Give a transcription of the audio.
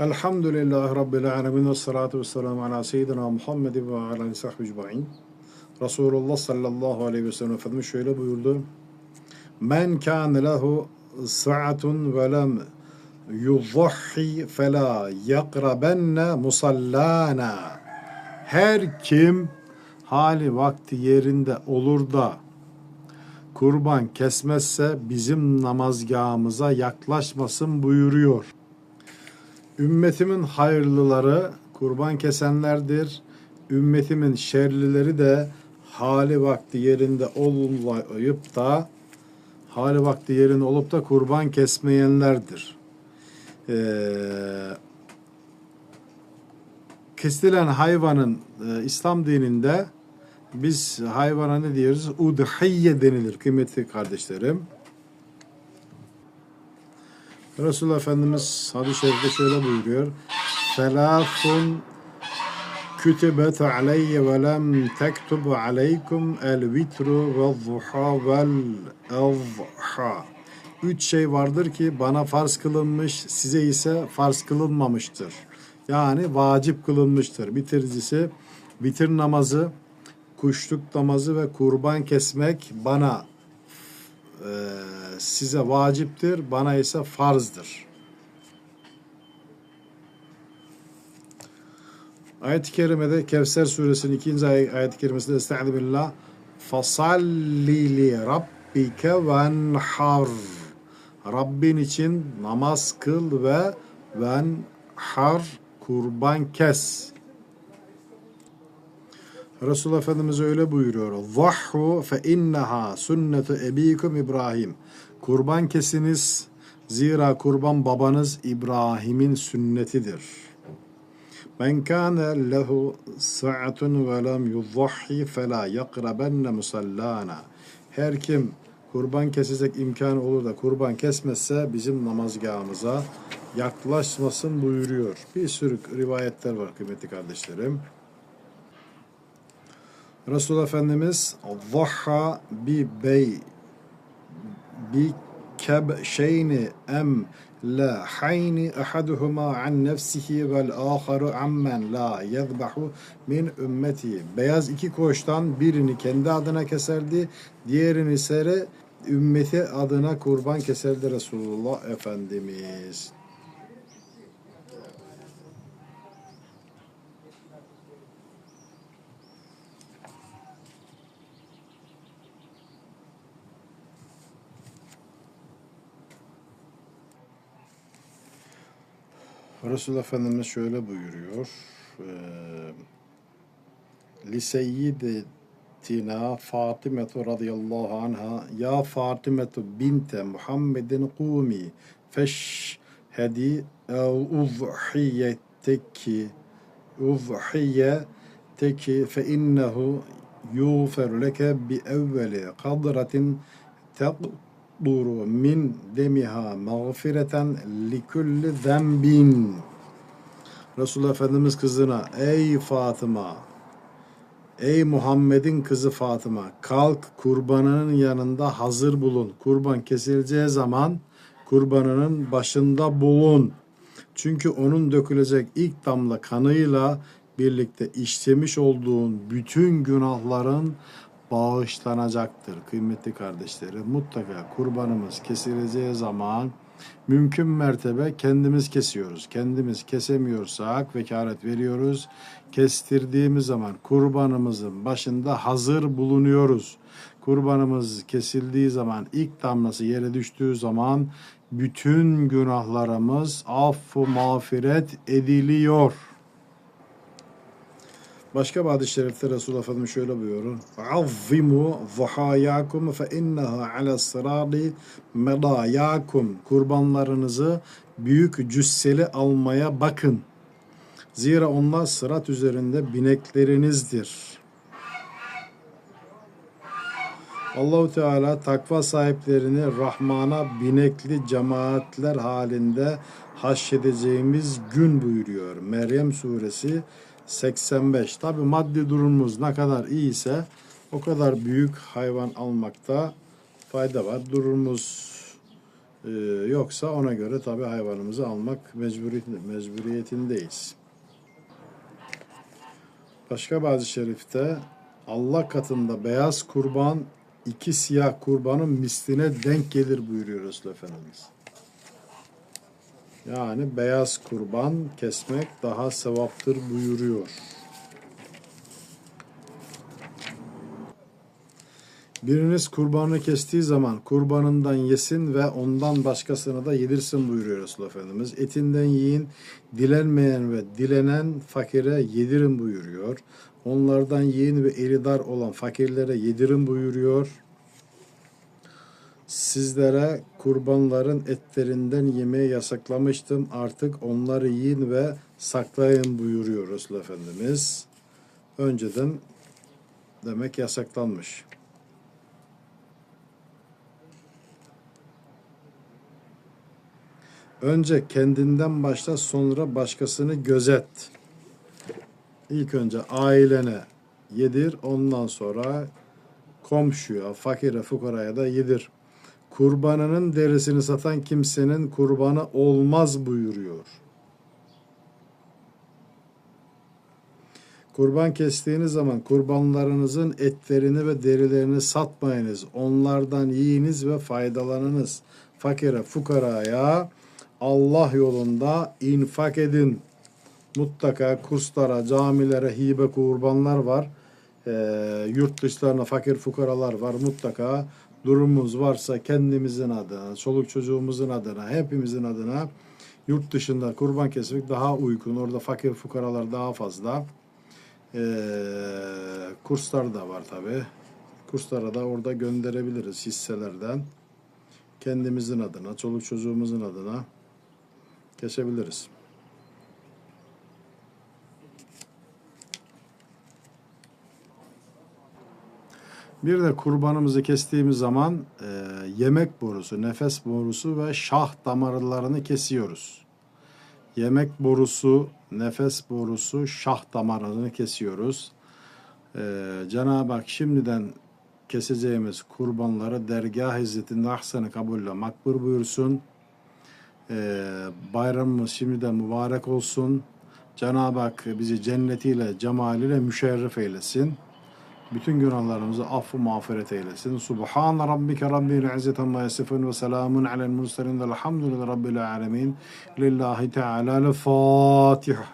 Elhamdülillahi Rabbil alemin ve salatu ve selamu ala seyyidina Muhammed ve ala sahbihi ecma'in. Resulullah sallallahu aleyhi ve sellem Efendimiz şöyle buyurdu. Men kâne lehu sa'atun ve lem yudhahhi felâ yakrabenne musallâna. Her kim hali vakti yerinde olur da kurban kesmezse bizim namazgahımıza yaklaşmasın buyuruyor. Ümmetimin hayırlıları kurban kesenlerdir. Ümmetimin şerlileri de hali vakti yerinde olmayıp da hali vakti yerinde olup da kurban kesmeyenlerdir. Ee, kesilen hayvanın e, İslam dininde biz hayvana ne diyoruz? Udhiye denilir kıymetli kardeşlerim. Resulullah Efendimiz hadis-i şerifte şöyle buyuruyor. Selâfun kütübet aleyye ve lem tektub aleykum el vitru ve zuha vel evha. Üç şey vardır ki bana farz kılınmış, size ise farz kılınmamıştır. Yani vacip kılınmıştır. Bitiricisi bitir namazı, kuşluk namazı ve kurban kesmek bana e, size vaciptir, bana ise farzdır. Ayet-i kerimede Kevser suresinin ikinci ay- ayet-i kerimesinde Estaizu billah Fasalli li rabbike venhar Rabbin için namaz kıl ve venhar kurban kes. Resulullah Efendimiz öyle buyuruyor. Zahhu fe inneha sünnetu ebikum İbrahim. Kurban kesiniz zira kurban babanız İbrahim'in sünnetidir. Men kana lehu sa'atun ve lem yudhhi fela yakrabenne musallana. Her kim kurban kesecek imkanı olur da kurban kesmezse bizim namazgahımıza yaklaşmasın buyuruyor. Bir sürü rivayetler var kıymetli kardeşlerim. Resulullah Efendimiz Zahha bi bey bi kebşeyni em la hayni ahaduhuma an nefsihi vel aharu ammen la yezbahu min ümmeti. Beyaz iki koçtan birini kendi adına keserdi, diğerini ise ümmeti adına kurban keserdi Resulullah Efendimiz. Resulullah Efendimiz şöyle buyuruyor. Liseyyidetina Fatimetu radıyallahu anha Ya Fatimetu binte Muhammedin kumi feşhedi ev uzhiyeteki uzhiyeteki fe innehu yufer leke bi evveli kadratin teqduru min demiha mağfireten likulli zembin Resulullah Efendimiz kızına ey Fatıma Ey Muhammed'in kızı Fatıma kalk kurbanının yanında hazır bulun. Kurban kesileceği zaman kurbanının başında bulun. Çünkü onun dökülecek ilk damla kanıyla birlikte işlemiş olduğun bütün günahların bağışlanacaktır. Kıymetli kardeşlerim mutlaka kurbanımız kesileceği zaman mümkün mertebe kendimiz kesiyoruz. Kendimiz kesemiyorsak vekalet veriyoruz. Kestirdiğimiz zaman kurbanımızın başında hazır bulunuyoruz. Kurbanımız kesildiği zaman ilk damlası yere düştüğü zaman bütün günahlarımız affu mağfiret ediliyor. Başka hadis-i şerifte Resulullah Efendimiz şöyle buyuruyor. Azzimu zahayakum fe inneha ala sıradi medayakum. Kurbanlarınızı büyük cüsseli almaya bakın. Zira onlar sırat üzerinde bineklerinizdir. Allahu Teala takva sahiplerini Rahman'a binekli cemaatler halinde haşredeceğimiz gün buyuruyor. Meryem suresi 85. Tabi maddi durumumuz ne kadar iyiyse o kadar büyük hayvan almakta fayda var. Durumumuz Ee, yoksa ona göre tabi hayvanımızı almak mecburiyet, mecburiyetindeyiz. Başka bazı şerifte Allah katında beyaz kurban iki siyah kurbanın misline denk gelir buyuruyor Resul Efendimiz. Yani beyaz kurban kesmek daha sevaptır buyuruyor. Biriniz kurbanı kestiği zaman kurbanından yesin ve ondan başkasına da yedirsin buyuruyor Resulullah Efendimiz. Etinden yiyin, dilenmeyen ve dilenen fakire yedirin buyuruyor. Onlardan yiyin ve eli dar olan fakirlere yedirin buyuruyor. Sizlere kurbanların etlerinden yemeği yasaklamıştım. Artık onları yiyin ve saklayın buyuruyor Resulullah Efendimiz. Önceden demek yasaklanmış. Önce kendinden başla sonra başkasını gözet. İlk önce ailene yedir ondan sonra komşuya, fakire, fukaraya da yedir. Kurbanının derisini satan kimsenin kurbanı olmaz buyuruyor. Kurban kestiğiniz zaman kurbanlarınızın etlerini ve derilerini satmayınız. Onlardan yiyiniz ve faydalanınız. Fakire, fukaraya Allah yolunda infak edin. Mutlaka kurslara, camilere hibe kurbanlar var. Ee, yurt dışlarına fakir fukaralar var. Mutlaka durumumuz varsa kendimizin adına, çoluk çocuğumuzun adına, hepimizin adına yurt dışında kurban kesmek daha uygun. Orada fakir fukaralar daha fazla. Ee, kurslar da var tabi. Kurslara da orada gönderebiliriz hisselerden. Kendimizin adına, çoluk çocuğumuzun adına kesebiliriz. Bir de kurbanımızı kestiğimiz zaman e, yemek borusu, nefes borusu ve şah damarlarını kesiyoruz. Yemek borusu, nefes borusu, şah damarlarını kesiyoruz. E, Cenab-ı Hak şimdiden keseceğimiz kurbanları dergah izzetinde ahsen kabulle makbul buyursun. E, bayramımız şimdiden mübarek olsun. Cenab-ı Hak bizi cennetiyle, cemaliyle müşerref eylesin. Bütün günahlarımızı affı mağfiret eylesin. Subhan rabbike rabbil izzeti amma yasifun ve selamun alel murselin velhamdülillahi rabbil alemin. Lillahi Teala Fatiha.